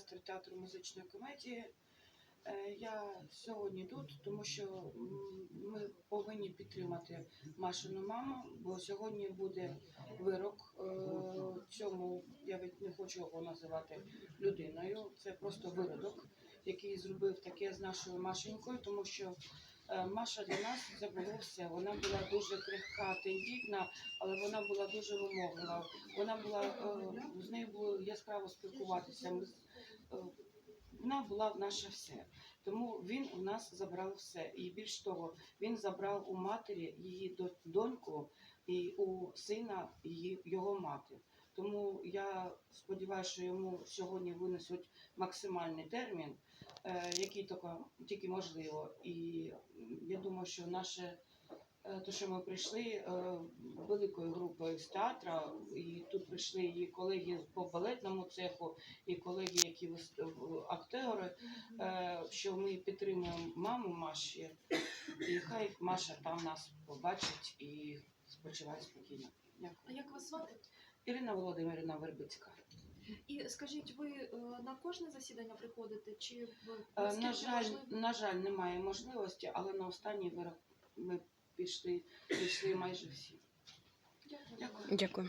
оркестр театру музичної комедії. Е, Я сьогодні тут, тому що ми повинні підтримати Машину маму, бо сьогодні буде вирок е, цьому, я від- не хочу його називати людиною. Це просто виродок, який зробив таке з нашою Машенькою, тому що Маша для нас це було все. Вона була дуже крихка, тендітна, але вона була дуже вимоглива. Вона була е, з нею було яскраво спілкуватися. Е, вона була наше все. Тому він у нас забрав все. І більш того, він забрав у матері її до- доньку і у сина її його мати. Тому я сподіваюся, що йому сьогодні винесуть максимальний термін, е, який тільки, тільки можливо. І я думаю, що наше е, то, що ми прийшли е, великою групою з театра, і тут прийшли і колеги по балетному цеху, і колеги, які е, що ми підтримуємо маму Маші, і хай Маша там нас побачить і спочиває спокійно. А як вас звати? Ірина Володимирівна Вербицька. І скажіть, ви е, на кожне засідання приходите? Чи ви Е, На жаль, можливо? на жаль, немає можливості, але на останній вирок ми пішли, пішли майже всі. Дякую. Дякую. Дякую.